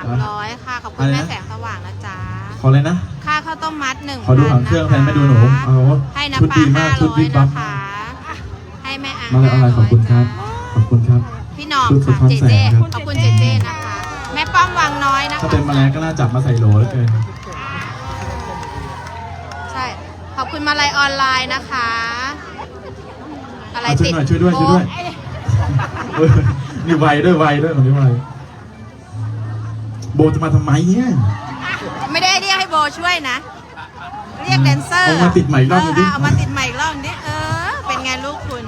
ามร้อยค่ะ ขอบคุอะณไรนะ แม่แสงสว่างนะจ๊ะ ขอเลยนะ ค่าข้าวต้มมัดหนึ่งขอดูหางเครื่องแทนแม่ดูหนูเอาให้นะชุดปดีลามากห้าชุดร้อวิยบวันะบคะให้แม่อามาเลยอะไรขอบคุณครับ ขอบคุณครับ พี่หน้องชุดสะค่ะท้อนเจแสเจงครับ ขอบคุณเจเจนะคะ แม่ป้อมวังน้อยนะคะ ถ้าเป็นแมลงก็น่าจับมาใส่โหลแล้วเกินใช่ ขอบคุณมาลัยออนไลน์นะคะ อะไรอะช่วยติดหน่อยช่วยด้วยช่วยด้วยเออนี่ไวด้วยไวด้วยของนี่ไว โบจะมาทำไมเนี่ย ไม่ได้เรียกให้โบช่วยนะ เรียกแดนเซอร์เอามาติดใหม่อีกรอบหนึ่งดิ เเอามาติดใหม่อีกรอบดิเออ เป็นไงลูกคุณ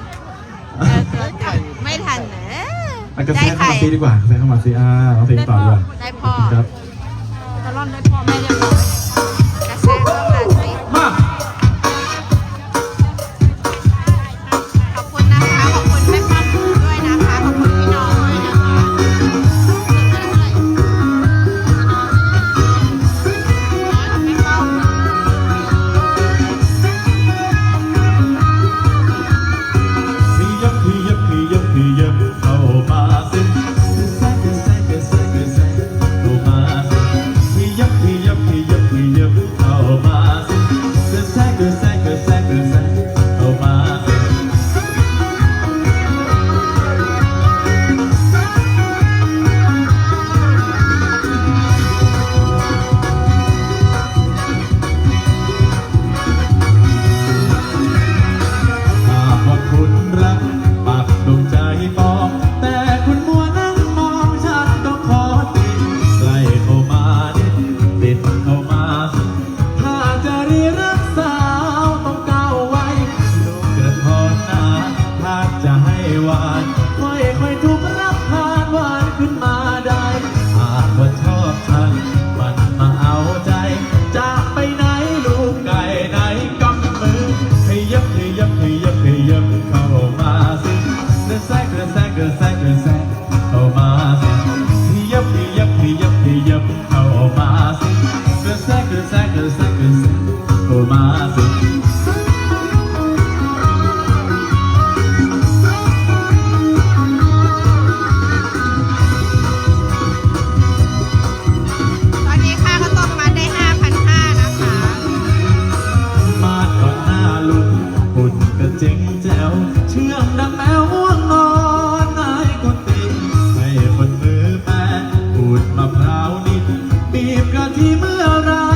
เออเออเออไม่ทันเนอะมันกระได้แสใครเข้ามาซีดีกว่ากระแสเข้ามาซีอ่าเอาเพลงต่อดีกว่าได้พ่อขอบคุณครับ กระแซงเข้ามาสิขยับขยับขยับขยับเข้ามาสิกระแซกกระแซกกระแซกกร บกะที่เมื่อไร